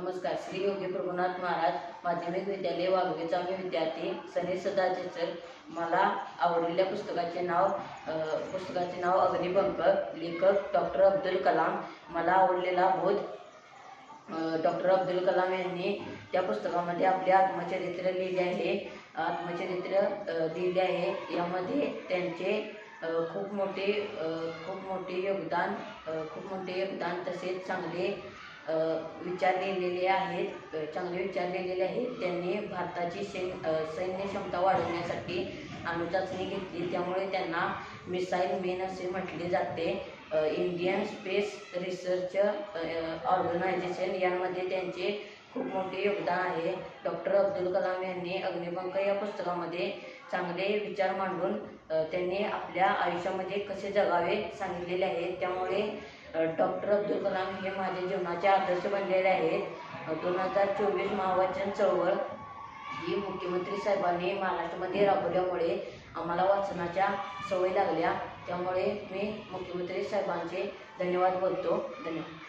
नमस्कार. श्री योगी प्रभुनाथ महाराज माध्यमिक विद्यालय वाघवेचा मी विद्यार्थी सनी सदाचे सर मला आवडलेल्या पुस्तकाचे नाव पुस्तकाचे नाव अग्निपंख लेखक डॉक्टर अब्दुल कलाम मला आवडलेला बोध डॉक्टर अब्दुल कलाम यांनी त्या पुस्तकामध्ये आपले आत्मचरित्र लिहिले आहे. आत्मचरित्र लिहिले आहे. यामध्ये त्यांचे खूप मोठे खूप मोठे योगदान खूप मोठे योगदान तसेच चांगले विचार लिहिलेले आहेत चांगले विचार लिहिलेले आहेत. त्यांनी भारताची सैन सैन्य क्षमता वाढवण्यासाठी अणुचाचणी घेतली. त्यामुळे त्यांना मिसाईल मेन असे म्हटले जाते. इंडियन स्पेस रिसर्च ऑर्गनायझेशन यांमध्ये त्यांचे खूप मोठे योगदान आहे. डॉक्टर अब्दुल कलाम यांनी अग्निपंख या पुस्तकामध्ये चांगले विचार मांडून त्यांनी आपल्या आयुष्यामध्ये कसे जगावे सांगितलेले आहे. त्यामुळे डॉक्टर अब्दुल कलाम हे माझ्या जीवनाचे आदर्श बनलेले आहेत. दोन हजार चोवीस महावाचन चळवळ ही मुख्यमंत्री साहेबांनी महाराष्ट्रामध्ये राबवल्यामुळे आम्हाला वाचनाच्या सवय लागल्या. त्यामुळे मी मुख्यमंत्री साहेबांचे धन्यवाद बोलतो. धन्यवाद.